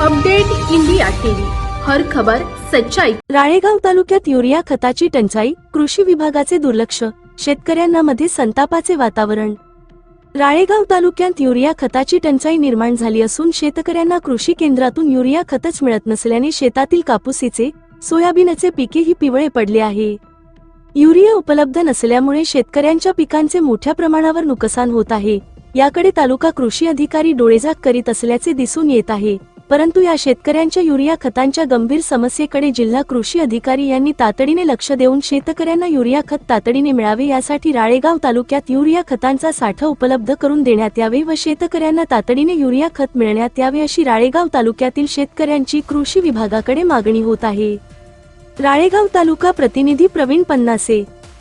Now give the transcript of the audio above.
Update India TV. हर खबर सच्चाई. राळेगाव तालुक्यात युरिया खताची टंचाई कृषी विभागाचे दुर्लक्ष शेतकऱ्यांना मध्ये संतापाचे वातावरण. राळेगाव तालुक्यात युरिया खताची टंचाई निर्माण झाली असून शेतकऱ्यांना कृषी केंद्रातून युरिया खतच मिळत नसल्याने शेतातील कापुसीचे सोयाबीनचे पिकेही पिवळे पडले आहे. युरिया उपलब्ध नसल्यामुळे शेतकऱ्यांच्या पिकांचे मोठ्या प्रमाणावर नुकसान होत आहे. याकडे तालुका कृषी अधिकारी डोळेझाक करीत असल्याचे दिसून येत आहे. परंतु या शेतकऱ्यांच्या युरिया खतांच्या गंभीर समस्येकडे जिल्हा कृषी अधिकारी यांनी तातडीने लक्ष देऊन शेतकऱ्यांना युरिया खत तातडीने मिळावे यासाठी राळेगाव तालुक्यात युरिया खतांचा साठा उपलब्ध करून देण्यात यावे व शेतकऱ्यांना तातडीने युरिया खत मिळण्यात यावे अशी राळेगाव तालुक्यातील शेतकऱ्यांची कृषी विभागाकडे मागणी होत आहे. राळेगाव तालुका प्रतिनिधी प्रवीण पन्नासे